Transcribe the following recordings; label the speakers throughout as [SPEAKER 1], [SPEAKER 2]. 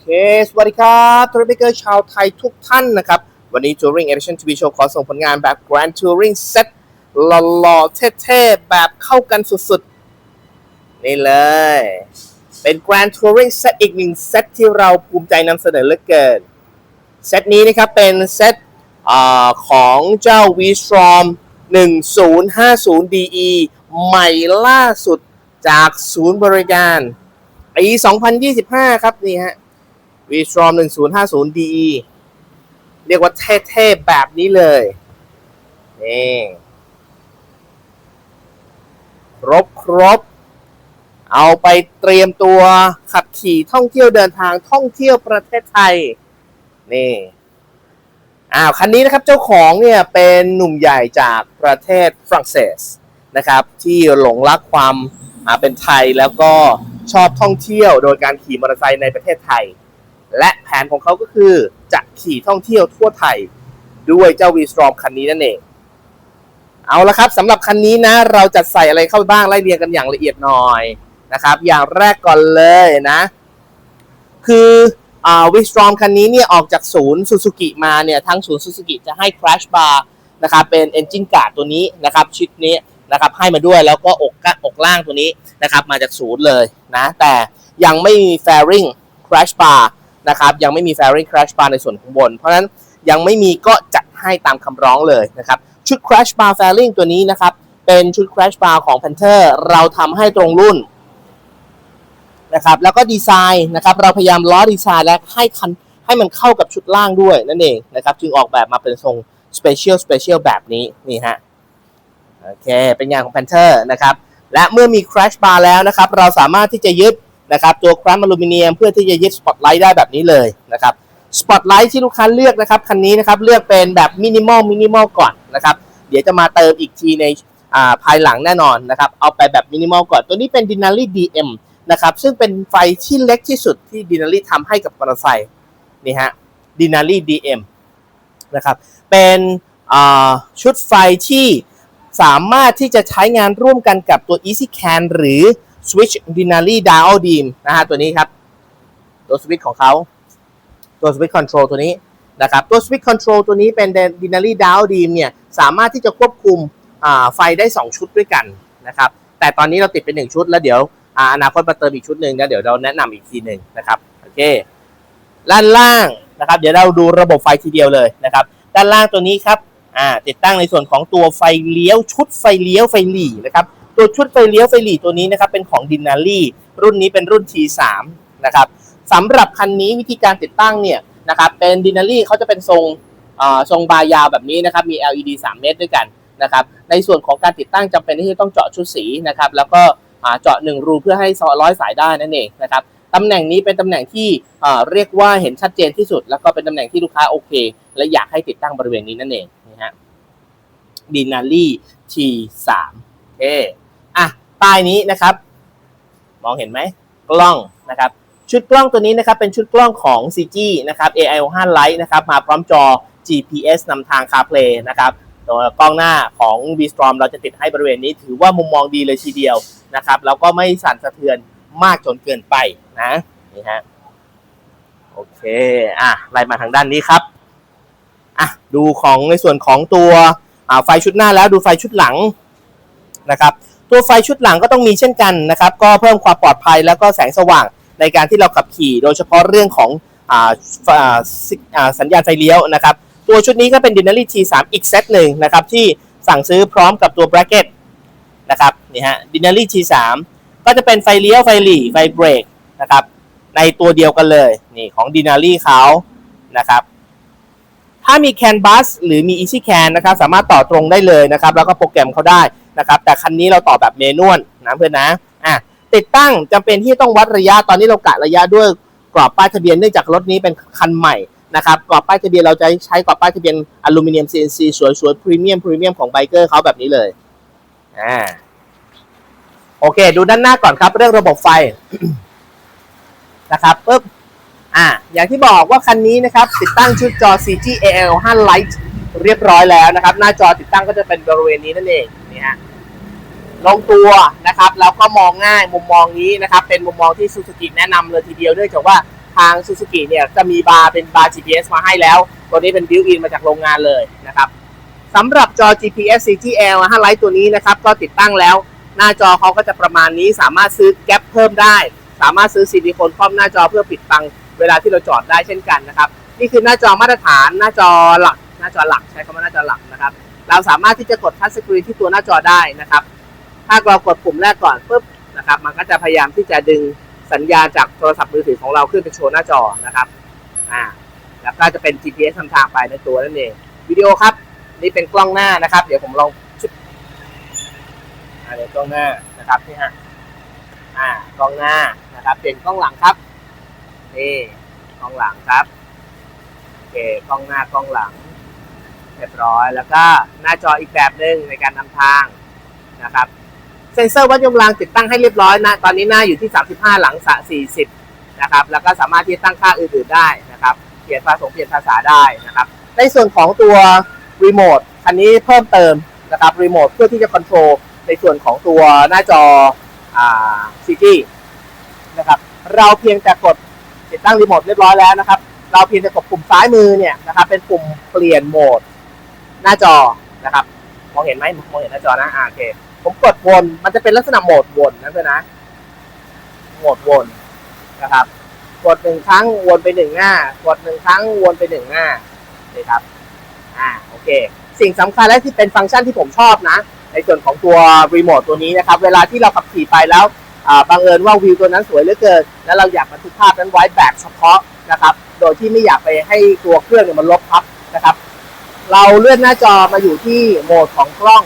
[SPEAKER 1] เคสวัสดีครับทัวริเกอร์ชาวไทยทุกท่านนะครับ วันนี้ Touring Edition TV Show ขอส่งผลงานแบบ Grand Touring Set หล่อๆเท่ๆ แบบเข้ากันสุดๆ นี่เลย เป็น Grand Touring Set อีกหนึ่งเซตที่เราภูมิใจนำเสนอเหลือเกิน เซตนี้นะครับ เป็นเซตของเจ้า V-Strom 1050 DE ใหม่ล่าสุดจากศูนย์บริการปี2025 ครับ นี่ฮะ V-Strom 1050 DE เรียกว่าเท่ๆแบบนี้เลยนี่ครบครบ เอาไปเตรียมตัวขับขี่ท่องเที่ยวเดินทางท่องเที่ยวประเทศไทย นี่อ้าวคันนี้นะครับเจ้าของเนี่ยเป็นหนุ่มใหญ่จากประเทศฝรั่งเศสนะครับ ที่หลงรักความเป็นไทยแล้วก็ชอบท่องเที่ยวโดยการขี่มอเตอร์ไซค์ในประเทศไทย และแผนของเขาก็คือจะขี่ท่องเที่ยวทั่วไทย ด้วยเจ้า V-Strom คันนี้นั่นเอง เอาละครับสำหรับคันนี้นะ เราจะใส่อะไรเข้าไปบ้างไล่เรียงกันอย่างละเอียดหน่อยนะครับ อย่างแรกก่อนเลยนะ คืออ่าวิสตรอมคันนี้เนี่ยออกจากศูนย์ซูซูกิมาเนี่ยทั้งศูนย์ซูซูกิจะให้ crash bar นะครับเป็น engine guard ตัวนี้นะครับชิดนี้นะครับให้มาด้วยแล้วก็อกกะอกล่างตัวนี้นะครับมาจากศูนย์เลยนะแต่ยังไม่มี fairing crash bar นะครับยังไม่มี fairing crash bar ในส่วนข้างบน เพราะฉะนั้นยังไม่มีก็จัดให้ตามคำร้องเลยนะครับชุด crash bar fairing ตัวนี้นะครับเป็นชุด crash bar ของ Panther เราทำให้ตรงรุ่นนะครับแล้วก็ดีไซน์นะครับเราพยายามล้อดีไซน์และให้คันให้มันเข้ากับชุดล่างด้วยนั่นเองนะครับจึงออกแบบมาเป็นทรง special special แบบนี้นี่ฮะโอเคเป็นงานของ Panther นะครับและเมื่อมี crash bar แล้วนะครับเราสามารถที่จะยึด นะครับตัวครัมอลูมิเนียมเพื่อที่จะยึด spotlight ได้แบบนี้เลยนะครับ spotlight ที่ลูกค้าเลือกนะครับคันนี้นะครับเลือกเป็นแบบ minimal minimal ก่อนนะครับเดี๋ยวจะมาเติมอีกทีในอ่าภายหลังแน่นอนนะครับเอาไปแบบ minimal ก่อน ตัวนี้เป็น Denali DM นะครับซึ่งเป็นไฟที่เล็กที่สุดที่ Denali ทำให้กับมอเตอร์ไซค์นี่ฮะ Denali DM นะครับเป็นอ่าชุดไฟที่สามารถที่จะใช้งานร่วมกันกับตัว Easy Can หรือ Switch Denali Dial Dim นะฮะตัวนี้ครับ ตัวสวิตช์ของเขา ตัวสวิตช์คอนโทรลตัวนี้นะครับ ตัวสวิตช์คอนโทรลตัวนี้เป็น Denali Dial Dim เนี่ย สามารถที่จะควบคุมไฟได้ 2 ชุดด้วยกันนะครับ แต่ตอนนี้เราติดเป็น 1 ชุดแล้วเดี๋ยวอนาคตมาเติมอีกชุดหนึ่งนะเดี๋ยวเราแนะนำอีกทีหนึ่งนะครับ โอเคด้านล่างนะครับ เดี๋ยวเราดูระบบไฟทีเดียวเลยนะครับ ด้านล่างตัวนี้ครับติดตั้งในส่วนของตัวไฟเลี้ยวชุดไฟเลี้ยวไฟหลีนะครับ ตัวชุดไฟเลี้ยวไฟหลีตัวนี้นะครับเป็นของดินารี่รุ่นนี้เป็นรุ่น T3 นะครับสำหรับคันนี้วิธีการติดตั้งเนี่ยนะครับเป็นดินารี่เขาจะเป็นทรงอ่าทรงบายาวแบบนี้นะครับมี LED 3 เมตรด้วยกันนะครับในส่วนของการติดตั้งจำเป็นที่จะต้องเจาะชุดสีนะครับแล้วก็อ่าเจาะ1รูเพื่อให้ร้อยสายได้นั่นเองนะครับตำแหน่งนี้เป็นตำแหน่งที่อ่าเรียกว่าเห็นชัดเจนที่สุด แล้วก็เป็นตำแหน่งที่ลูกค้าโอเค และอยากให้ติดตั้งบริเวณนี้นั่นเองนะฮะดินารี่ T3 โอเคอะ ป้ายนี้นะครับ มองเห็นไหมกล้องนะครับ ชุดกล้องตัวนี้นะครับ เป็นชุดกล้องของ CG นะครับ AIO 5 Lite นะครับ มาพร้อมจอ GPS นำทาง CarPlay นะครับตัวกล้องหน้าของ V-Strom เราจะติดให้บริเวณนี้ถือว่ามุมมองดีเลยทีเดียวนะครับ แล้วก็ไม่สั่นสะเทือนมากจนเกินไปนะนี่ฮะโอเคอะไล่มาทางด้านนี้ครับอะดูของในส่วนของตัวอ่าไฟชุดหน้าแล้วดูไฟชุดหลังนะครับ ตัวไฟชุดหลังก็ต้องมีเช่นกันนะครับ ก็เพิ่มความปลอดภัยแล้วก็แสงสว่างในการที่เราขับขี่ โดยเฉพาะเรื่องของออสัญญาณไฟเลี้ยวนะครับ ตัวชุดนี้ก็เป็น Denali T3 อีกเซตหนึ่งนะครับที่สั่งซื้อพร้อมกับตัว bracket นะครับนี่ฮะ Denali T3 ก็จะเป็นไฟเลี้ยวไฟหลีไฟเบรกนะครับในตัวเดียวกันเลยนี่ของ Denali เขานะครับถ้ามี CAN bus หรือมี Easy CAN นะครับสามารถต่อตรงได้เลยนะครับ แล้วก็โปรแกรมเขาได้ นะครับ แต่คันนี้เราต่อแบบเมนวลนะเพื่อนนะอะติดตั้งจำเป็นที่ต้องวัดระยะตอนนี้เรากะระยะด้วยกรอบป้ายทะเบียนเนื่องจากรถนี้เป็นคันใหม่นะครับกรอบป้ายทะเบียนเราจะใช้กรอบป้ายทะเบียนอลูมิเนียม CNC สวยๆพรีเมียมพรีเมียมของไบเกอร์เขาแบบนี้เลยอ่าโอเค ดูด้านหน้าก่อนครับ เรื่องระบบไฟนะครับปึ๊บอ่าอย่างที่บอกว่าคันนี้นะครับ ติดตั้งชุดจอ CG AL5 Lite เรียบร้อยแล้วนะครับ หน้าจอติดตั้งก็จะเป็นบริเวณนี้นั่นเอง นี่ฮะลงตัวนะครับ แล้วก็มองง่ายมุมมองนี้นะครับ เป็นมุมมองที่ซูซูกิแนะนำเลยทีเดียวเนื่องจากว่าทาง Suzuki เนี่ยจะมีบาร์เป็นบาร์ GPS มาให้แล้วตัวนี้เป็นบิวอินมาจากโรงงานเลยนะครับสำหรับจอ GPS CGL 5 Lite ตัวนี้นะครับ ก็ติดตั้งแล้ว หน้าจอเขาก็จะประมาณนี้ สามารถซื้อแก๊ปเพิ่มได้ สามารถซื้อซิลิโคนครอบหน้าจอเพื่อปิดบังเวลาที่เราจอดได้เช่นกันนะครับ นี่คือหน้าจอมาตรฐานหน้าจอหลัก หน้าจอหลักใช้คำว่าหน้าจอหลักนะครับ เราสามารถที่จะกดทัชสกรีนที่ตัวหน้าจอได้นะครับ ถ้าเรากดปุ่มแรกก่อนปุ๊บนะครับ มันก็จะพยายามที่จะดึงสัญญาณจากโทรศัพท์มือถือของเราขึ้นไปโชว์หน้าจอนะครับ อ่า แล้วก็จะเป็น GPS ทำทางไปในตัวนั่นเอง วิดีโอครับ นี่เป็นกล้องหน้านะครับ เดี๋ยวผมลองชุดอ่าเดี๋ยวกล้องหน้านะครับนี่ฮะ อ่า กล้องหน้านะครับ เป็นกล้องหลังครับ นี่ กล้องหลังครับ โอเค กล้องหน้า กล้องหลัง เรียบร้อย แล้วก็หน้าจออีกแบบหนึ่งในการนำทางนะครับ เซ็นเซอร์วัดยมกำลังติดตั้งให้เรียบร้อยนะตอนนี้หน้าอยู่ที่ 35 หลังสะ40 นะครับ แล้วก็สามารถที่จะตั้งค่าอื่นๆได้นะครับ เปลี่ยนภาษาเปลี่ยนภาษาได้นะครับ ในส่วนของตัวรีโมทคันนี้เพิ่มเติมนะครับรีโมทเพื่อที่จะคอนโทรลในส่วนของตัวหน้าจอซีจีนะครับ เราเพียงแต่กดติดตั้งรีโมทเรียบร้อยแล้วนะครับ เราเพียงแต่กดปุ่มซ้ายมือเนี่ยนะครับเป็นปุ่มเปลี่ยนโหมด หน้าจอนะครับมองเห็นไหมมองเห็นหน้าจอนะอ่าโอเค ผมกดวนมันจะเป็นลักษณะโหมดวนนะเพื่อนนะโหมดวนนะครับ กดหนึ่งครั้งวนไปหนึ่งหน้ากดหนึ่งครั้งวนไปหนึ่งหน้านี่ครับอ่าโอเค สิ่งสำคัญและที่เป็นฟังก์ชันที่ผมชอบนะ ในส่วนของตัวรีโมทตัวนี้นะครับ เวลาที่เราขับขี่ไปแล้วบังเอิญว่าวิวตัวนั้นสวยเหลือเกิน แล้วเราอยากบันทึกภาพนั้นไว้แบบเฉพาะนะครับ โดยที่ไม่อยากไปให้ตัวเครื่องเนี่ยมันลบทับนะครับ เราเลื่อนหน้าจอมาอยู่ที่โหมดของกล้อง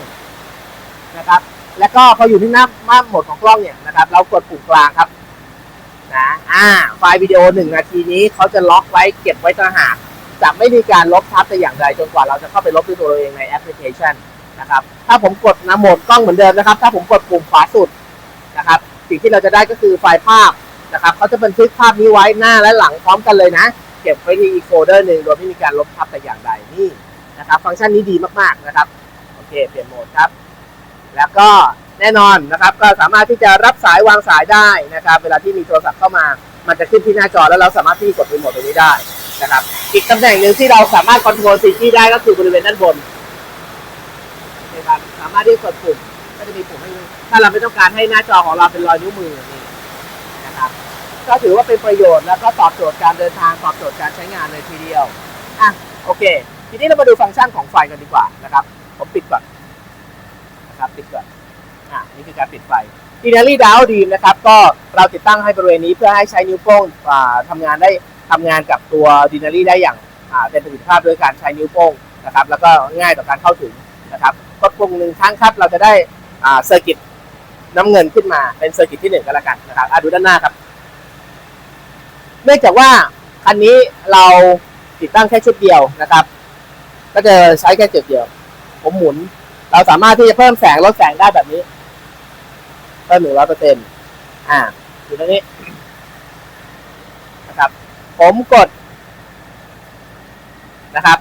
[SPEAKER 1] นะครับ แล้วก็พออยู่ที่หน้าหน้าโหมดของกล้องเนี่ยนะครับ เรากดปุ่มกลางครับนะอ่าไฟล์วิดีโอหนึ่งนาทีนี้เขาจะล็อกไว้เก็บไว้ต่างหากจะไม่มีการลบทับแต่อย่างใดจนกว่าเราจะเข้าไปลบด้วยตัวเราเองในแอปพลิเคชันนะครับ ถ้าผมกดนะโหมดกล้องเหมือนเดิมนะครับ ถ้าผมกดปุ่มขวาสุดนะครับ สิ่งที่เราจะได้ก็คือไฟล์ภาพนะครับเขาจะบันทึกภาพนี้ไว้หน้าและหลังพร้อมกันเลยนะ เก็บไว้ที่อีกโฟลเดอร์หนึ่งโดยไม่มีการลบทับแต่อย่างใดนี่ นะครับ ฟังก์ชันนี้ดีมากๆนะครับ โอเค เปลี่ยนโหมดครับ แล้วก็แน่นอนนะครับ ก็สามารถที่จะรับสายวางสายได้นะครับ เวลาที่มีโทรศัพท์เข้ามา มันจะขึ้นที่หน้าจอแล้วเราสามารถที่กดรีโมทตรงนี้ได้นะครับ อีกตำแหน่งหนึ่งที่เราสามารถคอนโทรลซีจีได้ก็คือบริเวณด้านบนนะครับสามารถที่กดปุ่มก็จะมีปุ่มให้ถ้าเราไม่ต้องการให้หน้าจอของเราเป็นรอยนิ้วมือนี่นะครับก็ถือว่าเป็นประโยชน์แล้วก็ตอบโจทย์การเดินทางตอบโจทย์การใช้งานเลยทีเดียวอะโอเค ทีนี้เรามาดูฟังก์ชันของไฟกันดีกว่านะครับ ผมปิดก่อนนะครับปิดก่อนอะนี่คือการปิดไฟดีนารี่ดาวดีมนะครับ ก็เราติดตั้งให้บริเวณนี้เพื่อให้ใช้นิ้วโป้งทำงานได้ทำงานกับตัวดีนารี่ได้อย่างเต็มประสิทธิภาพโดยการใช้นิ้วโป้งนะครับ แล้วก็ง่ายต่อการเข้าถึงนะครับกดปุ่มหนึ่งครั้งครับ เราจะได้เซอร์กิตน้ำเงินขึ้นมาเป็นเซอร์กิตที่หนึ่งก็แล้วกันนะครับดูด้านหน้าครับ เนื่องจากว่าคันนี้เราติดตั้งแค่ชุดเดียวนะครับ ก็จะใช้แค่จุดเดียว ผมหมุน เราสามารถที่จะเพิ่มแสงลดแสงได้แบบนี้เพิ่มหนึ่งร้อยเปอร์เซ็นต์อ่าอยู่ตรงนี้นะครับ ผมกดนะครับ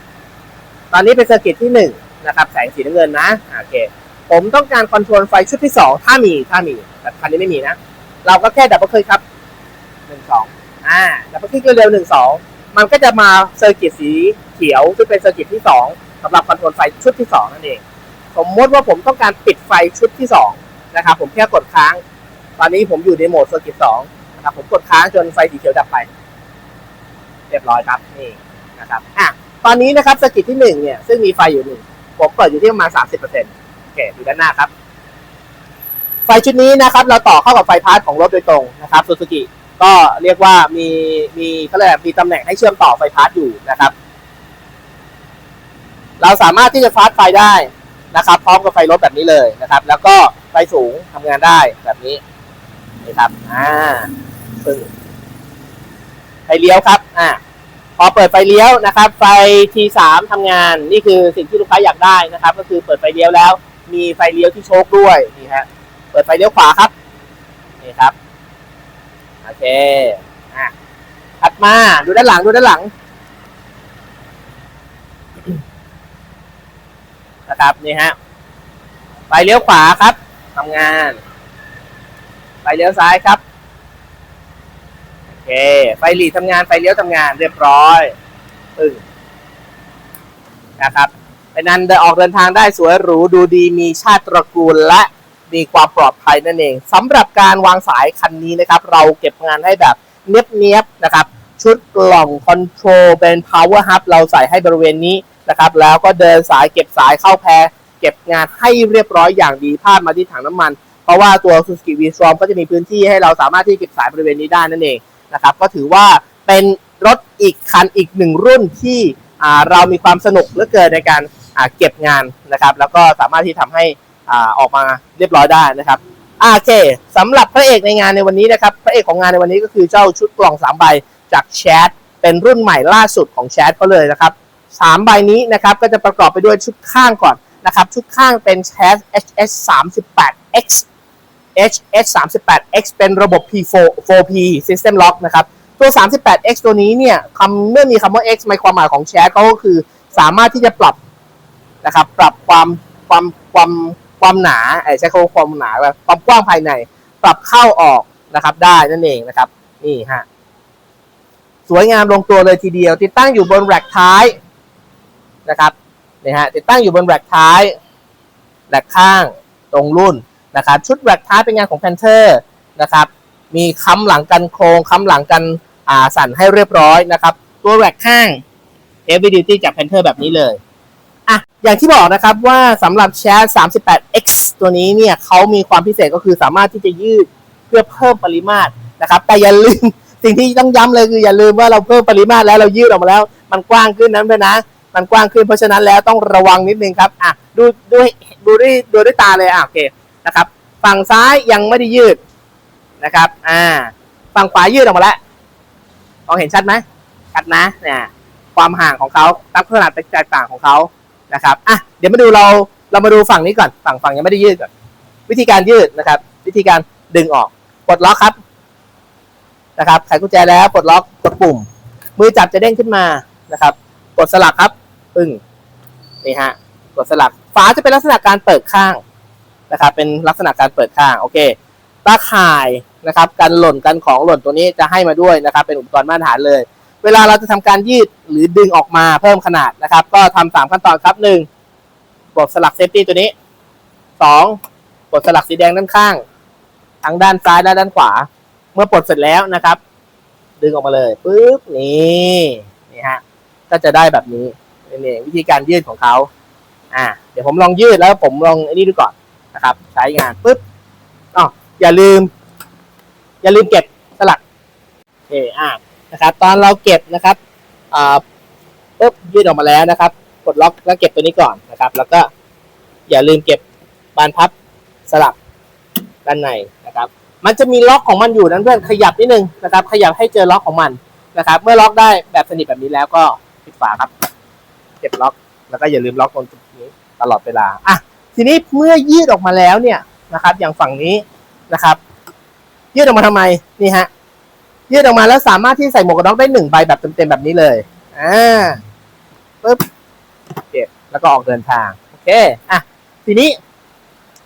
[SPEAKER 1] ตอนนี้เป็นเซอร์กิตที่หนึ่งนะครับ แสงสีน้ำเงินนะโอเค ผมต้องการคอนโทรลไฟชุดที่สองถ้ามีถ้ามีแต่คันนี้ไม่มีนะ เราก็แค่ดับเบิลคลิกครับหนึ่งสองอ่าดับเบิลคลิกเร็วๆหนึ่งสอง มันก็จะมาเซอร์กิตสีเขียวซึ่งเป็นเซอร์กิตที่สองสำหรับคอนโทรลไฟชุดที่สองนั่นเอง สมมติว่าผมต้องการปิดไฟชุดที่สองนะครับผมแค่กดค้าง ตอนนี้ผมอยู่ในโหมดเซอร์กิตสองนะครับผมกดค้างจนไฟสีเขียวดับไป เรียบร้อยครับนี่นะครับอะตอนนี้นะครับเซอร์กิตที่หนึ่งเนี่ยซึ่งมีไฟอยู่หนึ่งผมเปิดอยู่ที่ประมาณสามสิบเปอร์เซ็นต์โอเคดูด้านหน้าครับไฟชุดนี้นะครับเราต่อเข้ากับไฟพาร์ทของรถโดยตรงนะครับซูซูกิ ก็เรียกว่ามีมีเขาเรียมีตำแหน่งให้เชื่อมต่อไฟพาร์ทอยู่นะครับ เราสามารถที่จะฟาสไฟได้นะครับ พร้อมกับไฟรถแบบนี้เลยนะครับ แล้วก็ไฟสูงทำงานได้แบบนี้นี่ครับอ่าปึ้งไฟเลี้ยวครับอ่าพอเปิดไฟเลี้ยวนะครับ ไฟ T3 ทำงาน นี่คือสิ่งที่ลูกค้าอยากได้นะครับ ก็คือเปิดไฟเลี้ยวแล้ว มีไฟเลี้ยวที่โชคด้วยนี่ฮะเปิดไฟเลี้ยวขวาครับนี่ครับ โอเคอะถัดมาดูด้านหลังดูด้านหลังนะครับนี่ฮะไฟเลี้ยวขวาครับทำงานไฟเลี้ยวซ้ายครับโอเคไฟหลีดทำงานไฟเลี้ยวทำงานเรียบร้อยปึ้งนะครับเป็นนั้นเดินออกเดินทางได้สวยหรูดูดีมีชาติตระกูลและ มีความปลอดภัยนั่นเองสำหรับการวางสายคันนี้นะครับ เราเก็บงานให้แบบเนียบๆนะครับ ชุดกล่องคอนโทรลเป็น power hub เราใส่ให้บริเวณนี้นะครับ แล้วก็เดินสายเก็บสายเข้าแพรเก็บงานให้เรียบร้อยอย่างดีพาดมาที่ถังน้ำมัน เพราะว่าตัว Suzuki V-Strom ก็จะมีพื้นที่ให้เราสามารถที่เก็บสายบริเวณนี้ได้นั่นเองนะครับ ก็ถือว่าเป็นรถอีกคันอีกหนึ่งรุ่นที่เรามีความสนุกเหลือเกินในการเก็บงานนะครับ แล้วก็สามารถที่ทำให้ อ่าออกมาเรียบร้อยได้นะครับโอเคสำหรับพระเอกในงานในวันนี้นะครับพระเอกของงานในวันนี้ก็คือเจ้าชุดกล่องสามใบจากแชทเป็นรุ่นใหม่ล่าสุดของแชทเขาเลยนะครับสามใบนี้นะครับก็จะประกอบไปด้วยชุดข้างก่อนนะครับชุดข้างเป็นแชท HS 3 8 X HS 3 8 X เป็นระบบ P4 4P System Lock นะครับตัว 38X ตัวนี้เนี่ยคำเมื่อมีคำว่า X ในความหมายของแชทก็คือสามารถที่จะปรับนะครับปรับความความความ ความหนาเอ่อใช้คำว่าความหนาแบบความกว้างภายใน ปรับเข้าออกนะครับ ได้นั่นเองนะครับ นี่ฮะสวยงามลงตัวเลยทีเดียว ติดตั้งอยู่บนแร็กท้ายนะครับนี่ฮะติดตั้งอยู่บนแร็กท้ายแร็กข้างตรงรุ่นนะครับ ชุดแร็กท้ายเป็นงานของ Panther นะครับ มีค้ำหลังกันโครงค้ำหลังกันอ่าสั่นให้เรียบร้อยนะครับ ตัวแร็กข้าง Heavy Duty จาก Panther แบบนี้เลย อย่างที่บอกนะครับว่าสำหรับ Chat 38X ตัวนี้เนี่ยเขามีความพิเศษก็คือสามารถที่จะยืดเพื่อเพิ่มปริมาตรนะครับ แต่อย่าลืมสิ่งที่ต้องย้ำเลยคืออย่าลืมว่าเราเพิ่มปริมาตรแล้วเรายืดออกมาแล้ว มันกว้างขึ้นนั้นด้วยนะ มันกว้างขึ้นเพราะฉะนั้นแล้วต้องระวังนิดนึงครับอะดูดูดูด้วยดูด้วยตาเลยอะโอเคนะครับ ฝั่งซ้ายยังไม่ได้ยืดนะครับอ่าฝั่งขวายืดออกมาแล้วมองเห็นชัดไหมชัดนะเนี่ยความห่างของเขาลักษณะแตกต่างของเขา นะครับอะเดี๋ยวมาดูเราเรามาดูฝั่งนี้ก่อนฝั่งฝั่งยังไม่ได้ยืดก่อน วิธีการยืดนะครับ วิธีการดึงออกปลดล็อกครับนะครับไขกุญแจแล้วปลดล็อกกดปุ่ม มือจับจะเด้งขึ้นมานะครับ กดสลักครับปึ้งนี่ฮะกดสลักฝาจะเป็นลักษณะการเปิดข้างนะครับ เป็นลักษณะการเปิดข้างโอเคตาข่ายนะครับการหล่นกันของหล่นตัวนี้จะให้มาด้วยนะครับ เป็นอุปกรณ์มาตรฐานเลย เวลาเราจะทำการยืดหรือดึงออกมาเพิ่มขนาดนะครับ ก็ทำสามขั้นตอนครับหนึ่งกดสลักเซฟตี้ตัวนี้สองกดสลักสีแดงด้านข้าง ทั้งด้านซ้ายและด้านขวา เมื่อปลดเสร็จแล้วนะครับ ดึงออกมาเลยปุ๊บนี่นี่ฮะก็จะได้แบบนี้นี่เองวิธีการยืดของเขาอ่าเดี๋ยวผมลองยืดแล้วผมลองไอ้นี่ดูก่อนนะครับ ใช้งานปุ๊บอ๋ออย่าลืม อย่าลืมเก็บสลักโอเคอ่า นะครับ ตอนเราเก็บนะครับอ่าปุ๊บยืดออกมาแล้วนะครับกดล็อกแล้วเก็บตัวนี้ก่อนนะครับ แล้วก็อย่าลืมเก็บบานพับสลักด้านในนะครับ มันจะมีล็อกของมันอยู่นั้นเพื่อนขยับนิดนึงนะครับ ขยับให้เจอล็อกของมันนะครับ เมื่อล็อกได้แบบสนิทแบบนี้แล้วก็ปิดฝาครับ เก็บล็อกแล้วก็อย่าลืมล็อกตรงจุดนี้ตลอดเวลาอะทีนี้เมื่อยืดออกมาแล้วเนี่ยนะครับ อย่างฝั่งนี้นะครับ ยืดออกมาทำไมนี่ฮะ ยืดออกมาแล้วสามารถที่ใส่หมวกกันน็อกได้หนึ่งใบแบบเต็มๆแบบนี้เลยอ่าปึ๊บเก็บแล้วก็ออกเดินทางโอเคอะทีนี้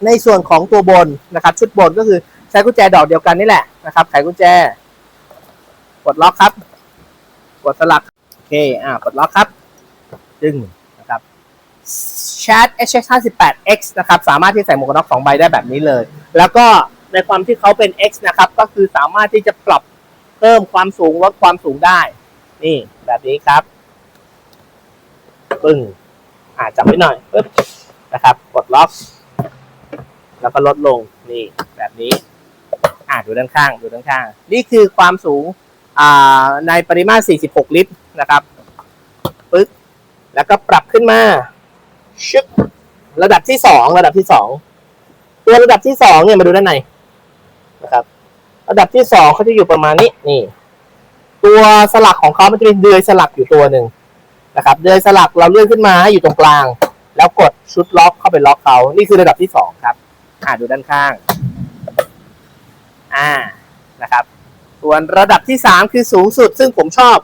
[SPEAKER 1] ในส่วนของตัวบนนะครับ ชุดบนก็คือใช้กุญแจดอกเดียวกันนี่แหละนะครับไขกุญแจ กดล็อกครับกดสลักโอเคอ่ากดล็อกครับ ดึงนะครับ Chat HS 58 X นะครับ สามารถที่ใส่หมวกกันน็อกสองใบได้แบบนี้เลย แล้วก็ในความที่เขาเป็น X นะครับ ก็คือสามารถที่จะปรับ เพิ่มความสูงลดความสูงได้ นี่แบบนี้ครับปึ้งอ่าจับไว้หน่อยปึ๊บนะครับ กดล็อก แล้วก็ลดลงนี่แบบนี้ อ่าดูด้านข้างดูด้านข้าง นี่คือความสูงอ่าในปริมาตร 46 ลิตรนะครับปึ๊บแล้วก็ปรับขึ้นมาชึบระดับที่สองระดับที่สองตัวระดับที่สองเนี่ยมาดูด้านใน ระดับที่สองเขาจะอยู่ประมาณนี้นี่ ตัวสลักของเขามันจะเป็นเดือยสลักอยู่ตัวหนึ่งนะครับ เดือยสลักเราเลื่อนขึ้นมาให้อยู่ตรงกลาง แล้วกดชุดล็อกเข้าไปล็อกเขานี่คือระดับที่สองครับอ่าดูด้านข้าง อ่านะครับ ส่วนระดับที่สามคือสูงสุด ซึ่งผมชอบ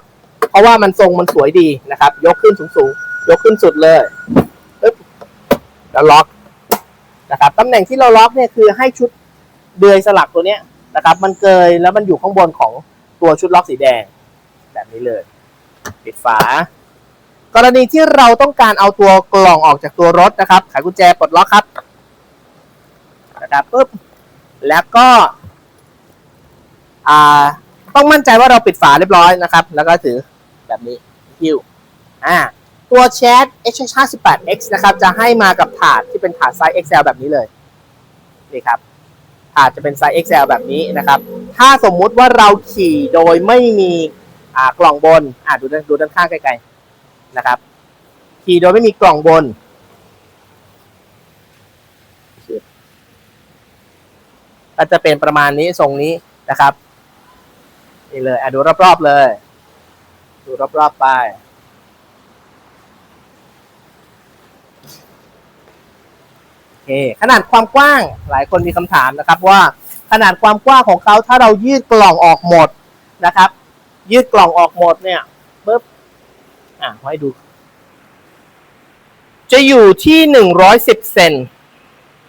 [SPEAKER 1] เพราะว่ามันทรงมันสวยดีนะครับ ยกขึ้นสูงๆยกขึ้นสุดเลยแล้วล็อกนะครับตำแหน่งที่เราล็อกเนี่ยคือให้ชุดเดือยสลักตัวเนี้ย นะครับ มันเกยแล้วมันอยู่ข้างบนของตัวชุดล็อกสีแดง แบบนี้เลย ปิดฝา กรณีที่เราต้องการเอาตัวกล่องออกจากตัวรถนะครับไขกุญแจปลดล็อกครับนะครับปุ๊บแล้วก็อ่าต้องมั่นใจว่าเราปิดฝาเรียบร้อยนะครับ แล้วก็ถือแบบนี้ฮิวอ่าตัวแชท H58X นะครับ จะให้มากับถาดที่เป็นถาดไซส์ XL แบบนี้เลย นี่ครับ ถาดจะเป็นไซส์ XL แบบนี้นะครับ ถ้าสมมุติว่าเราขี่โดยไม่มีกล่องบนอ่าดูด้านดูด้านข้างไกลๆนะครับ ขี่โดยไม่มีกล่องบน ก็จะเป็นประมาณนี้ทรงนี้นะครับนี่เลยอะดูรอบๆเลย ดูรอบๆไป โอ เคขนาดความกว้างหลายคนมีคำถามนะครับว่าขนาดความกว้างของเขาถ้าเรายืดกล่องออกหมดนะครับ ยืดกล่องออกหมดเนี่ยปึ๊บอะให้ดู จะอยู่ที่หนึ่งร้อยสิบเซน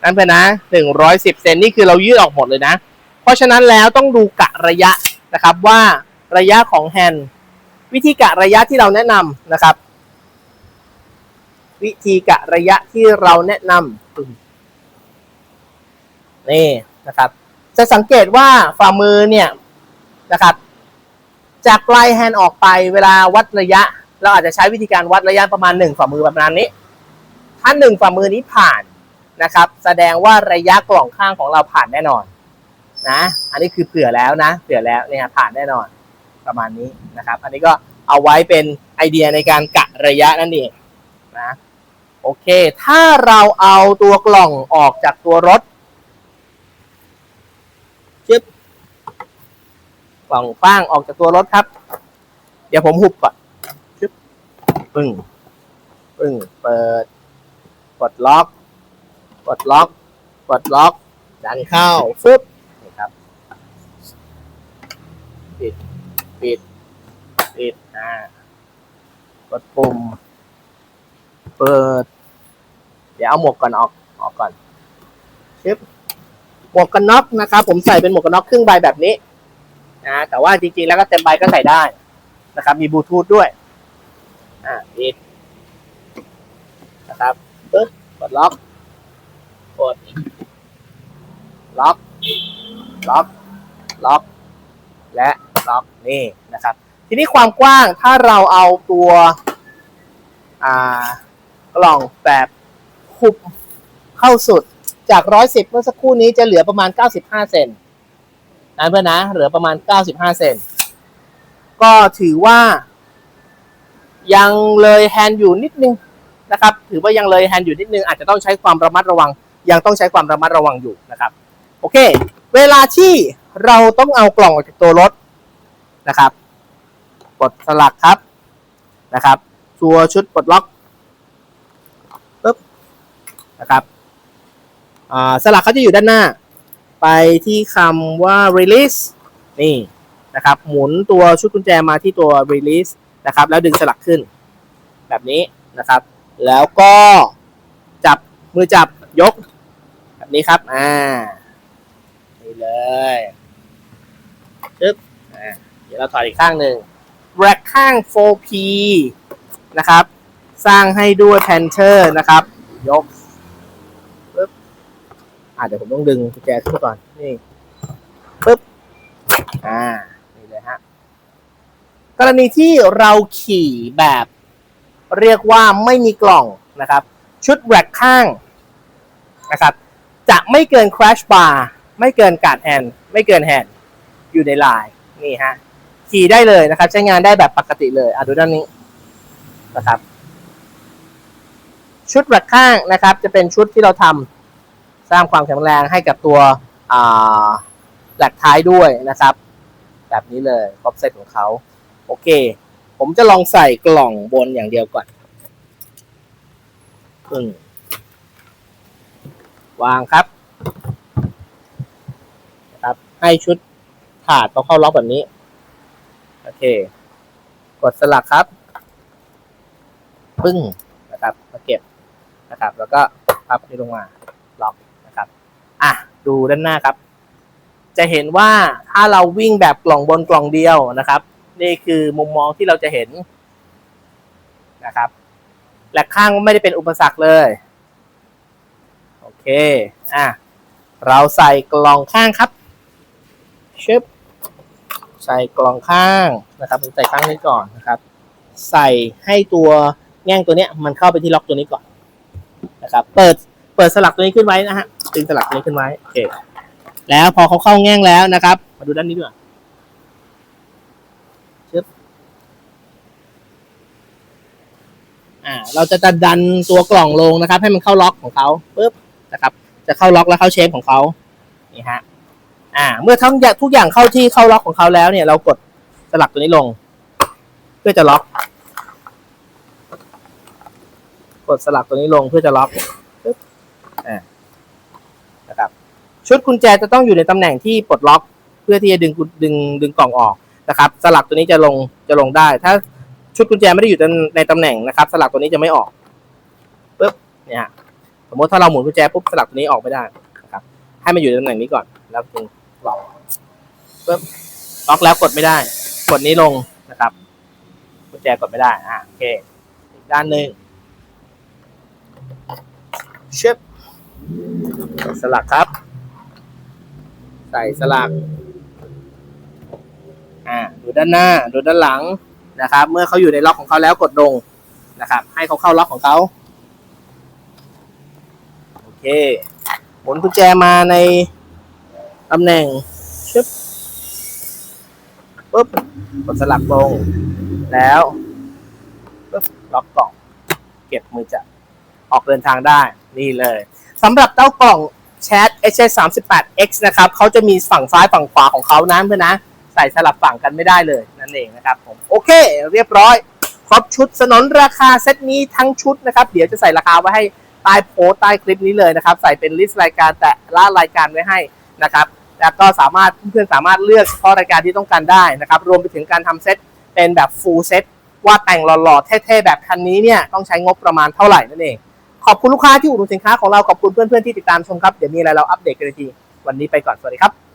[SPEAKER 1] นั่นเป็นนะหนึ่งร้อยสิบเซนนี่คือเรายืดออกหมดเลยนะ เพราะฉะนั้นแล้วต้องดูกะระยะนะครับว่าระยะของแฮนด์วิธีกะระยะที่เราแนะนำนะครับ วิธีกะระยะที่เราแนะนำ นี่นะครับ จะสังเกตว่าฝ่ามือเนี่ยนะครับ จากปลายแฮนด์ออกไปเวลาวัดระยะ เราอาจจะใช้วิธีการวัดระยะประมาณหนึ่งฝ่ามือประมาณนี้ ถ้าหนึ่งฝ่ามือนี้ผ่านนะครับ แสดงว่าระยะกล่องข้างของเราผ่านแน่นอนนะอันนี้คือเผื่อแล้วนะเผื่อแล้วเนี่ยผ่านแน่นอนประมาณนี้นะครับ อันนี้ก็เอาไว้เป็นไอเดียในการกะระยะนั่นเองนะโอเค ถ้าเราเอาตัวกล่องออกจากตัวรถชึบ กล่องฟางออกจากตัวรถครับ เดี๋ยวผมหุบก่อนชึบปึ้งปึ้งเปิดกดล็อกกดล็อกกดล็อก ดันเข้าฟึบนี่ครับปิดปิดปิดอ่ากดปุ่ม เปิด เดี๋ยวเอาหมวกก่อนออกออกก่อนชึบหมวกกันน็อกนะครับ ผมใส่เป็นหมวกกันน็อกครึ่งใบแบบนี้ นะแต่ว่าจริงๆแล้วก็เต็มใบก็ใส่ได้นะครับ มีบลูทูธด้วย อ่าปิดนะครับปึ๊บกดล็อกกดล็อก ล็อก ล็อก และล็อกนี่นะครับ ทีนี้ความกว้างถ้าเราเอาตัวอ่ากล่องแบบคุบเข้าสุดจาก 110 เมื่อสักครู่นี้จะเหลือประมาณ 95 เซน นะเพื่อนนะ เหลือประมาณ 95 เซนก็ถือว่า ยังเลยแฮนด์อยู่นิดนึงนะครับ ถือว่ายังเลยแฮนด์อยู่นิดนึงอาจจะต้องใช้ความระมัดระวัง ยังต้องใช้ความระมัดระวังอยู่นะครับ โอเค เวลาที่เราต้องเอากล่องออกจากตัวรถนะครับ กดสลักครับนะครับ ตัวชุดปลดล็อกปึ๊บนะครับสลักเขาจะอยู่ด้านหน้า ไปที่คำว่า release นี่นะครับ หมุนตัวชุดกุญแจมาที่ตัว release นะครับ แล้วดึงสลักขึ้น แบบนี้นะครับ แล้วก็จับมือจับยก แบบนี้ครับ อ่า นี่เลยปึ๊บอ่าเดี๋ยวเราถอดอีกข้างหนึ่งแร็กข้าง 4P นะครับ สร้างให้ด้วยแพนเทอร์นะครับ ยก อ่าเดี๋ยวผมต้องดึงกุญแจขึ้นก่อน นี่ปึ๊บ อ่า นี่เลยฮะ กรณีที่เราขี่แบบเรียกว่าไม่มีกล่องนะครับ ชุดแร็กข้างนะครับ จะไม่เกิน crash bar ไม่เกินการ์ดแฮนด์ไม่เกินแฮนด์อยู่ในลายนี่ฮะ ขี่ได้เลยนะครับ ใช้งานได้แบบปกติเลยอะดูด้านนี้นะครับ ชุดแร็กข้างนะครับ จะเป็นชุดที่เราทำ สร้างความแข็งแรงให้กับตัวแหลกท้ายด้วยนะครับ แบบนี้เลยครบเซตของเขาโอเค ผมจะลองใส่กล่องบนอย่างเดียวก่อนปึ้งวางครับนะครับ ให้ชุดถาดเขาเข้าล็อกแบบนี้ โอเค กดสลักครับ ปึ้งนะครับ มาเก็บนะครับ แล้วก็พับนี่ลงมา ล็อก ดูด้านหน้าครับ จะเห็นว่าถ้าเราวิ่งแบบกล่องบนกล่องเดียวนะครับ นี่คือมุมมองที่เราจะเห็นนะครับและข้างไม่ได้เป็นอุปสรรคเลยโอเคอะเราใส่กล่องข้างครับชึบใส่กล่องข้างนะครับผมใส่ข้างนี้ก่อนนะครับ ใส่ให้ตัวแง่งตัวเนี้ยมันเข้าไปที่ล็อกตัวนี้ก่อนนะครับ เปิด เปิดสลักตัวนี้ขึ้นไว้นะฮะดึงสลักตัวนี้ขึ้นไว้โอเคแล้วพอเขาเข้าแง่งแล้วนะครับ มาดูด้านนี้ด้วยชึบอ่า เราจะดันตัวกล่องลงนะครับ ให้มันเข้าล็อกของเขาปึ๊บนะครับ จะเข้าล็อกแล้วเข้าเชฟของเขานี่ฮะอ่า เมื่อทั้งทุกอย่างเข้าที่เข้าล็อกของเขาแล้วเนี่ย เรากดสลักตัวนี้ลง เพื่อจะล็อก กดสลักตัวนี้ลงเพื่อจะล็อก นะครับชุดกุญแจจะต้องอยู่ในตำแหน่งที่ปลดล็อก เพื่อที่จะดึงดึงดึงกล่องออกนะครับ สลักตัวนี้จะลงจะลงได้ ถ้าชุดกุญแจไม่ได้อยู่ในตำแหน่งนะครับ สลักตัวนี้จะไม่ออกปึ๊บเนี่ยสมมติถ้าเราหมุนกุญแจปุ๊บสลักตัวนี้ออกไม่ได้นะครับ ให้มันอยู่ในตำแหน่งนี้ก่อน แล้วจึงล็อกปึ๊บล็อกแล้วกดไม่ได้ กดนี้ลงนะครับกุญแจกดไม่ได้อ่าโอเคอีกด้านหนึ่งชึบ สลักครับ ใส่สลัก อ่าดูด้านหน้าดูด้านหลังนะครับ เมื่อเขาอยู่ในล็อกของเขาแล้วกดลงนะครับ ให้เขาเข้าล็อกของเขาโอเคหมุนกุญแจมาในตำแหน่งชึบปุ๊บกดสลักลงแล้วปุ๊บล็อกกล่อง เก็บมือจับ ออกเดินทางได้นี่เลยสำหรับเต้ากล่องแชท h 3 8 x นะครับเขาจะมีฝั่งซ้ายฝั่งขวาของเขานะเพื่อนนะใส่สลับฝั่งกันไม่ได้เลยนั่นเองนะครับผมโอเค เรียบร้อย ครบชุดสนนราคาเซตนี้ทั้งชุดนะครับ เดี๋ยวจะใส่ราคาไว้ให้ใต้โพสใต้คลิปนี้เลยนะครับ ใส่เป็นลิสต์รายการแต่ละรายการไว้ให้นะครับแล้วก็สามารถเพื่อนๆสามารถเลือกเฉพาะรายการที่ต้องการได้นะครับ รวมไปถึงการทำเซตเป็นแบบ full เซตว่าแต่งหล่อๆเท่ๆแบบคันนี้เนี่ยต้องใช้งบประมาณเท่าไหร่นั่นเอง อบคุณลูกค้าที่อุดหนุนสินค้าของเราขอบคุณเพื่อนๆที่ติดตามชมครับเดี๋ยวมีอะไรเราอัปเดตกันอีกทีวันนี้ไปก่อนสวัสดีครับ